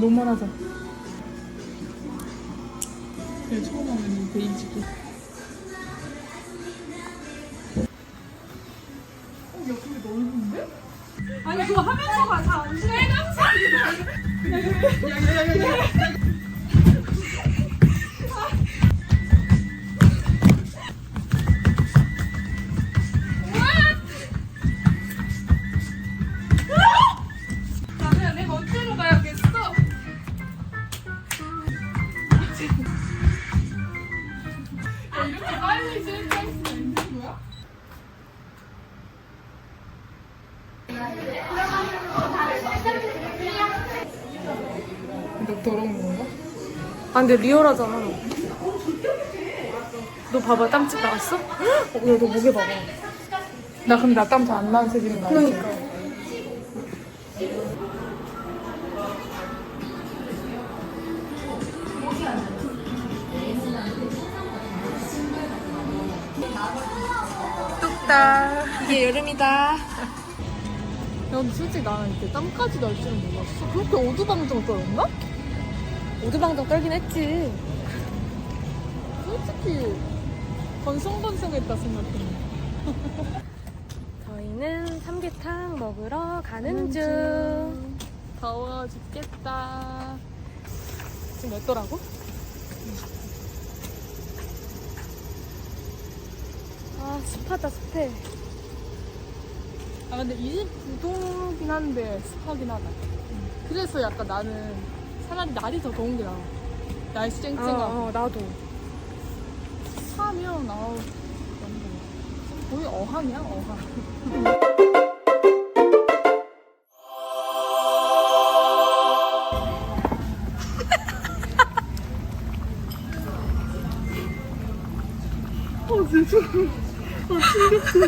아 노멀하자. 내 처음 하는 베이지도. 이렇게 빨리 실패할 수 있는 거야? 너 더러운 건가? 아 근데 리얼하잖아. 너 봐봐 땀집 나왔어? 어, 야 너 목에 봐봐. 나 근데 나 땀 잘 안 나는 색이는 거 알지? 그러니까. 뚝딱. 이게 여름이다. 야, 근데 솔직히 나는 이렇게 땀까지 날 줄은 몰랐어. 그렇게 오두방정 떨었나? 오두방정 떨긴 했지. 솔직히 건성건성했다 생각했는데. 저희는 삼계탕 먹으러 가는 가는 중. 더워 죽겠다. 지금 몇 도라고? 아 습하다 습해. 아 근데 29도긴 한데 습하긴 하다. 그래서 약간 나는 차라리 날이 더 더운 게 나아. 날씨 쨍쨍하고. 어, 어, 나도. 습하면 아우 너무. 거의 어항이야 어항. 어, 진짜. 아.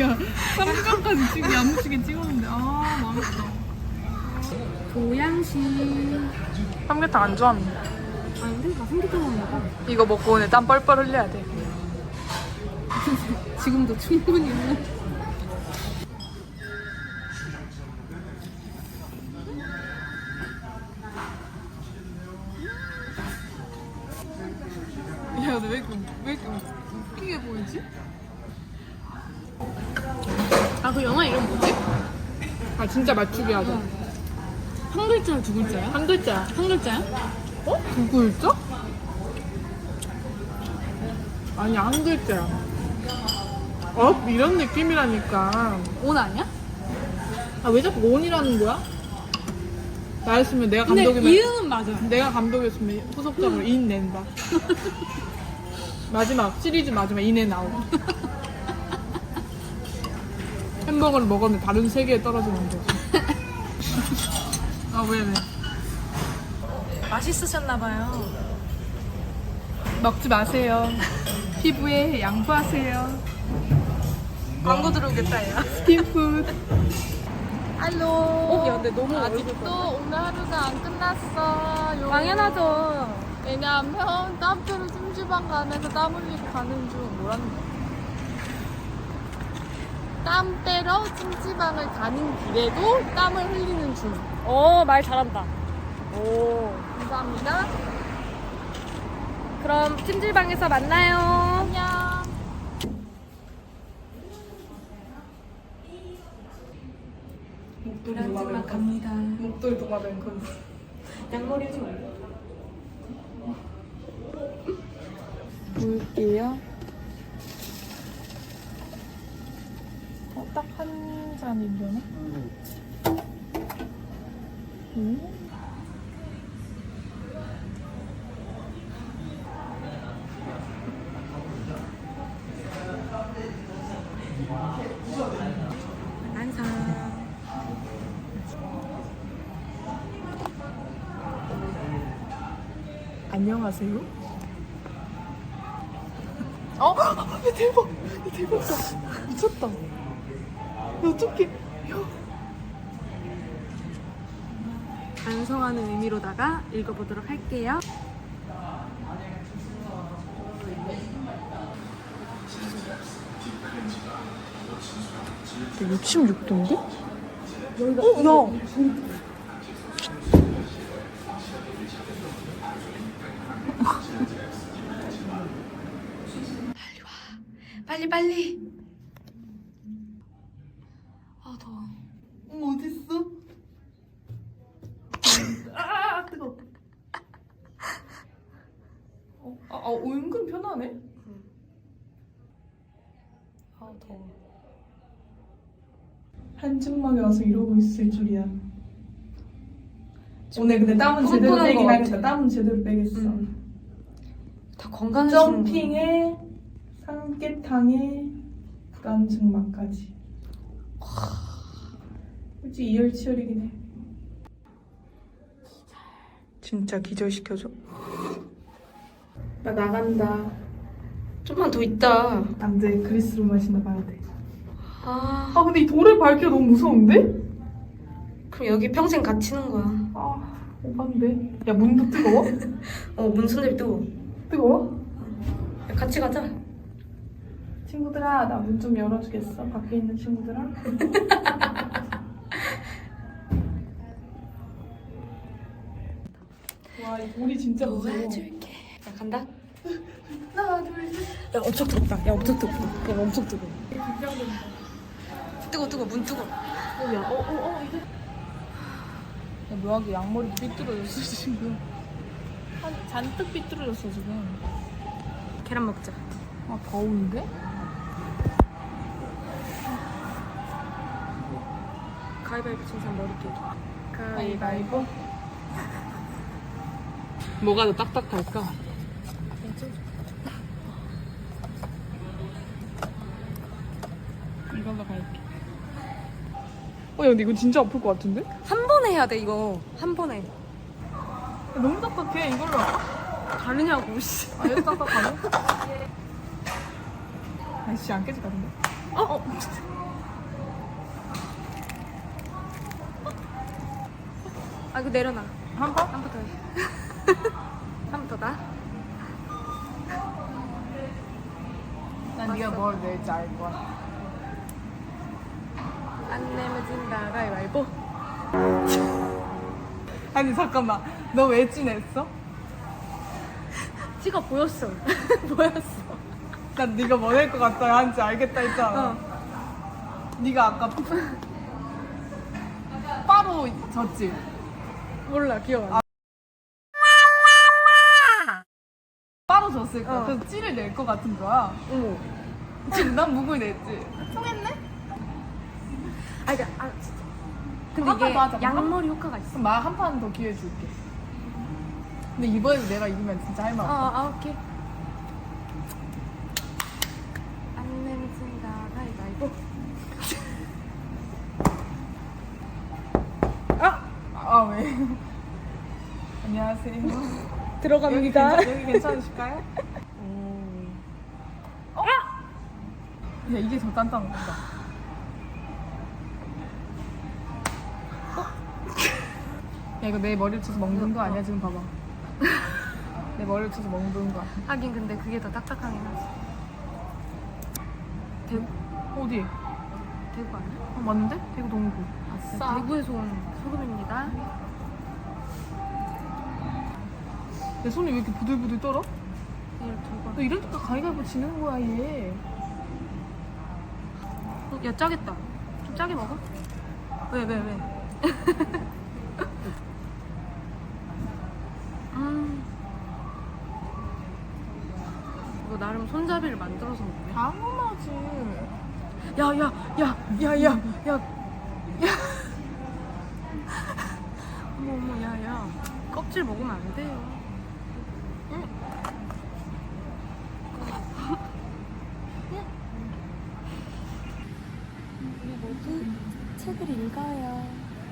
야, 삼각까지 찍, 야무지게 찍었는데, 아, 망했다. 보양식. 삼계탕 안 좋아합니다. 아닌데 나 삼계탕 먹어. 이거 먹고 오늘 땀 뻘뻘 흘려야 돼. 지금도 충분히 아, 진짜 맞추기 하자. 한 글자야 두 글자야? 한 글자야. 한 글자야? 어? 두 글자? 아니, 한 글자야. 어? 이런 느낌이라니까. 온 아니야? 아, 왜 자꾸 온이라는 거야? 나였으면 내가 근데 감독이면. 이응은 맞아. 내가 감독이었으면 후속작으로 인 낸다. 마지막, 시리즈 마지막 인에 나오고. 햄버거를 먹었는데 다른 세계에 떨어지는 거지. 아, 왜, 왜? 맛있으셨나봐요. 먹지 마세요. 피부에 양보하세요. 광고 들어오겠다 야. 스킨푸드. 할로. 어, 야, 근데 너무 아직도 오늘 하루가 안 끝났어요. 당연하죠. 왜냐면 땀표로 찜질방 가면서 땀 흘리고 가는 중 뭐라는 거야? 땀 빼러 찜질방을 가는 길에도 땀을 흘리는 중. 오, 말 잘한다. 오. 감사합니다. 그럼 찜질방에서 만나요. 안녕. 목도리 마지막 갑니다. 목도리 도마뱀 컨셉. 양머리 하지 말고. 볼게요. 딱 한 잔이려나? 음. 안녕하세요. 어? 야, 대박! 야, 대박이다. 미쳤다. 야. 야. 반성하는 의미로다가 읽어보도록 할게요. 야, 66도인데? 어, 나. 빨리 빨리. 아 더워. 어, 어딨어? 아, 뜨거. 어, 아, 아, 은근 편하네. 아 더워. 한증막에 와서 이러고 있을 줄이야. 오늘 근데 땀은 제대로 뻔뻔한 빼긴 것 하겠다. 땀은 제대로 빼겠어. 응. 다 건강해. 점핑에 삼계탕에 불안증막까지. 솔직히 이열치열이긴 해. 진짜 기절시켜줘. 나 나간다. 좀만 더 있다. 안 돼. 그리스로 마시나 봐야 돼. 아 아 근데 이 돌을 밟기가 너무 무서운데? 그럼 여기 평생 갇히는 거야. 아 오반데. 야 문도 뜨거워? 어 문선들 또 뜨거워? 같이 가자. 친구들아 나 문 좀 열어주겠어? 밖에 있는 친구들아? 와이 돌이 진짜 무서워. 도와줄게. 자 간다. 하나 둘셋. 야 엄청 뜨겁다. 야 엄청 뜨겁다. 야 엄청 뜨거워. 뜨거 뜨거 문 뜨거. 어야 어 어 어 이제. 야 묘하게 양머리도 삐뚤어졌어 지금. 한 잔뜩 삐뚤어졌어 지금. 계란 먹자. 아 더운데? 가위바위보 친선 머리깨. 가위바위보. 뭐가 더 딱딱할까? 이걸로 갈게. 어, 야, 근데 이거 진짜 아플 것 같은데? 야, 한 번에 해야 돼 이거. 한 번에. 너무 딱딱해, 이걸로. 가느냐고 씨. 아, 이거 딱딱하네? 아이씨, 안 깨질 것 같은데? 어 어. 아 이거 내려놔. 한 번? 한 번 더 해. 한 번 더 나. 난 네가 뭘 낼지 알 거야. 안 내면 진다 가위바위보. 아니, 잠깐만. 너 왜 찐했어? 찍어 보였어. 보였어. 난 네가 뭐낼 것 같다 한지 알겠다 했잖아. 네가 아까 바로 졌지? 몰라 기억 안 나. 바로 졌을 거야. 어. 그래서 찌를 낼 것 같은 거야. 어머. 지금 난 무구이 냈지. 통했네? 아 이게 아 진짜. 근데 한 이게 번더 하자, 양머리 효과가 있어. 그럼 나 한 판 더 기회 줄게. 근데 이번에도 내가 이기면 진짜 할말 어. 아 오케이. 안 가위바위보. 아! 아, 왜? 안녕하세요. 여기, 들어갑니다. 괜찮, 여기 괜찮으실까요? 어? 야, 이게 더 단단하다. 어? 야, 이거 내 머리를 쳐서 먹는 거 아니야? 지금 봐봐. 내 머리를 쳐서 먹는 거 아니야? 하긴 근데 그게 더 딱딱하긴 하지. 대구 어디? 대구 아니야? 어, 맞는데? 대구 동구. 네, 대구에서 온 소금입니다. 내 손이 왜 이렇게 부들부들 떨어? 이걸 들고. 너 이러니까 가위바위보 지는 거야, 얘. 어, 야 짜겠다. 좀 짜게 먹어? 왜 왜 왜? 음. 이거 나름 손잡이를 만들어서 먹네. 당연하지. 야, 야, 야, 야, 야, 야. 야. 어머, 어머, 야, 야. 껍질 먹으면 안 돼요. 우리 모두 책을 읽어요.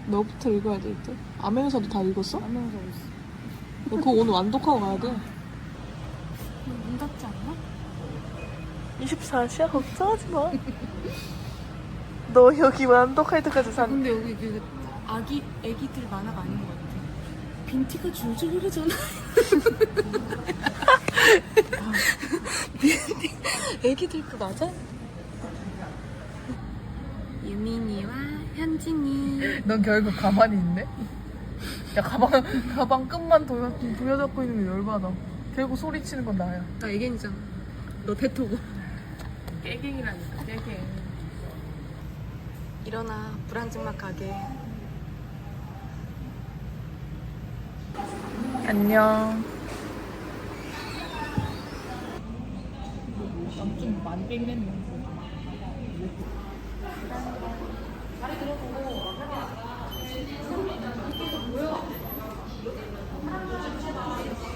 너부터 읽어야 될 듯. 아메에서도 다 읽었어? 하면서 있어. 너 그거 오늘 완독하고 가야 돼. 문 닫지 않나? 24시야 걱정하지 마. 너 여기 완독할 때까지 산. 근데 여기 그 아기 애기들 만화가 아닌 것 같아. 빈티가 줄줄 흐르잖아. 애기들 거 맞아? 유민이와 현진이. 넌 결국 가만히 있네? 야 가방 가방 끝만 도, 부여잡고 있는 게 열받아 결국 소리치는 건 나야 나 애견이잖아. 너 대토고. 깨갱이라니까 깨갱 일어나 불안증막 가게. 안녕 좀 많이 빼긴 했네. 여기는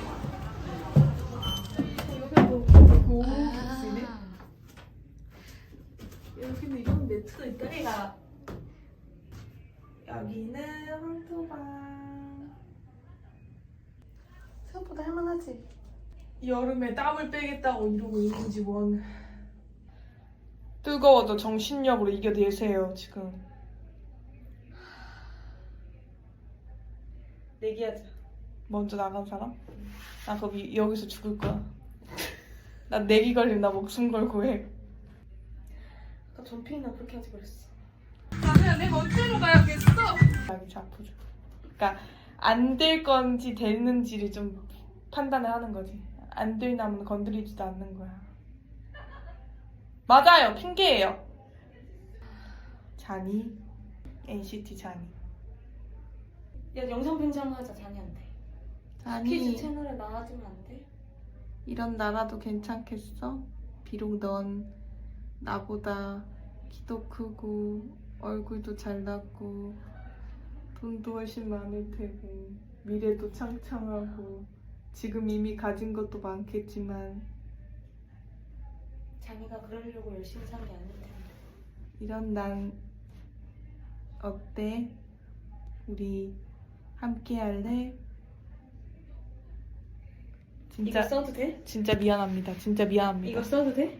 황토방 생각보다 할만하지. 여름에 땀을 빼겠다고 이러고 있는지 뭔 뜨거워도 정신력으로 이겨내세요 지금. 내기하자. 먼저 나간 사람? 나 그럼 이- 여기서 죽을 거야. 나 내기 걸리면 나 목숨 걸고 해. 아까 전필이나 그렇게 하지 그랬어. 아니야 내가 어디로 가야겠어. 여기 아프죠 그러니까 안 될 건지 되는지를 좀 판단을 하는 거지. 안 될 나무는 건드리지도 않는 거야. 맞아요. 핑계예요. 자니 NCT 자니 야 영상 편지 한번 하자 자니한테. 퀴즈 채널에 나와주면 안 돼? 이런 나라도 괜찮겠어? 비록 넌 나보다 키도 크고 얼굴도 잘났고 돈도 훨씬 많을 테고 미래도 창창하고 지금 이미 가진 것도 많겠지만 자니가 그러려고 열심히 산 게 아닐 텐데. 이런 난 어때? 우리 함께 할래? 진짜 이거 써도 돼? 진짜 미안합니다. 진짜 미안합니다. 이거 써도 돼?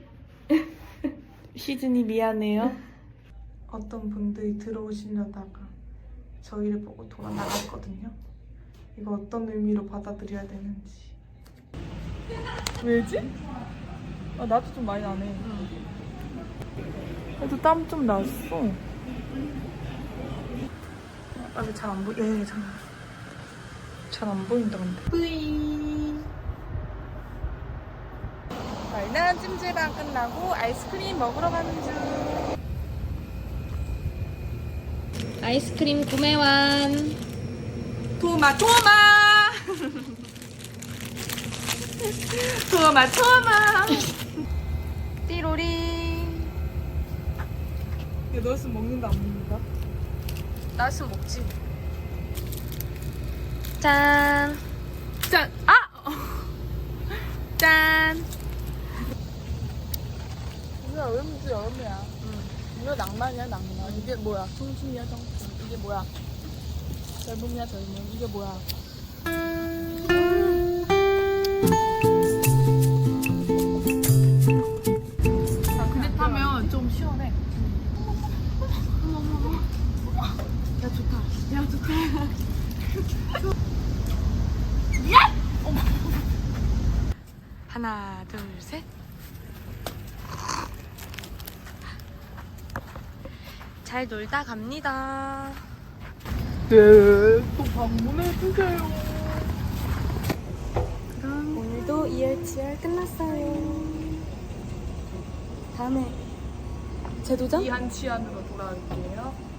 시즌이 미안해요. 어떤 분들이 들어오시려다가 저희를 보고 돌아 나갔거든요. 이거 어떤 의미로 받아들여야 되는지. 왜지? 아, 나도 좀 많이 나네. 그래도 땀 좀 났어. 아, 근데 잘안 보이. 예, 잘. 잘안 보인다, 근데. 뿌이. 저희는 찜질방 끝나고 아이스크림 먹으러 가는 중. 아이스크림 구매 완. 토마 토마 토마 토마 띠로리. 이거 넣었으면 먹는다 안 먹는다? 나왔으면 먹지. 짠. 짠! 아! 짠! 이거 왜 문제 여름이야? 이거 낭만이야 낭만. 이게 뭐야? 청춘이야 청춘. 이게 뭐야? 젊음이야 젊음. 이게 뭐야? 근데 타면 좀 시원해. 야 좋다. 야 좋다. 하나 둘 셋. 잘 놀다 갑니다. 네, 또 방문해주세요. 그럼 오늘도 이열치열 끝났어요. 다음에 재도전? 이한 치안으로 돌아올게요.